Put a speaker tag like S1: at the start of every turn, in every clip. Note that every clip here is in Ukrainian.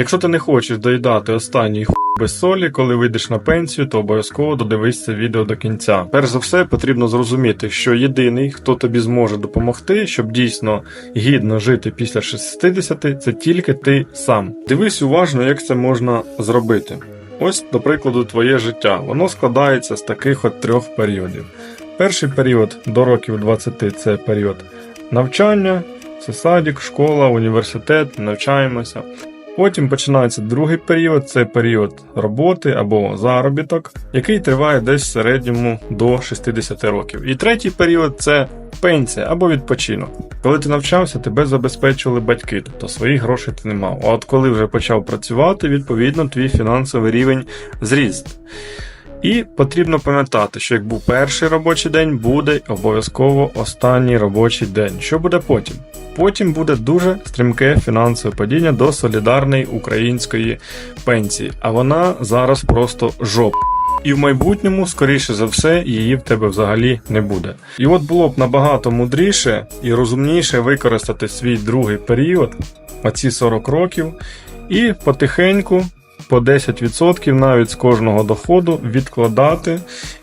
S1: Якщо ти не хочеш доїдати останній хуй без солі, коли вийдеш на пенсію, то обов'язково додивись це відео до кінця. Перш за все, потрібно зрозуміти, що єдиний, хто тобі зможе допомогти, щоб дійсно гідно жити після 60, це тільки ти сам. Дивись уважно, як це можна зробити. Ось, до прикладу, твоє життя. Воно складається з таких от трьох періодів. Перший період до років 20 це період навчання, це садик, школа, університет, навчаємося. Потім починається другий період, це період роботи або заробіток, який триває десь в середньому до 60 років. І третій період це пенсія або відпочинок. Коли ти навчався, тебе забезпечували батьки, тобто своїх грошей ти не мав. А от коли вже почав працювати, відповідно твій фінансовий рівень зріс. І потрібно пам'ятати, що як був перший робочий день, буде обов'язково останній робочий день. Що буде потім? Потім буде дуже стрімке фінансове падіння до солідарної української пенсії, а вона зараз просто жоп. І в майбутньому, скоріше за все, її в тебе взагалі не буде. І от було б набагато мудріше і розумніше використати свій другий період, оці 40 років, і потихеньку по 10% навіть з кожного доходу відкладати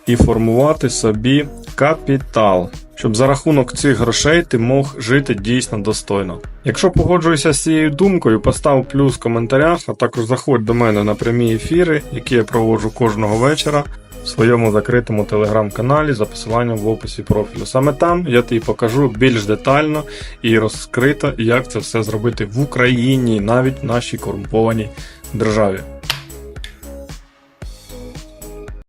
S1: і формувати собі капітал, щоб за рахунок цих грошей ти мог жити дійсно достойно. Якщо погоджуєшся з цією думкою, постав плюс в коментарях, а також заходь до мене на прямі ефіри, які я проводжу кожного вечора в своєму закритому телеграм-каналі за посиланням в описі профілю. Саме там я тобі покажу більш детально і розкрито, як це все зробити в Україні, навіть в нашій корумпованій державі.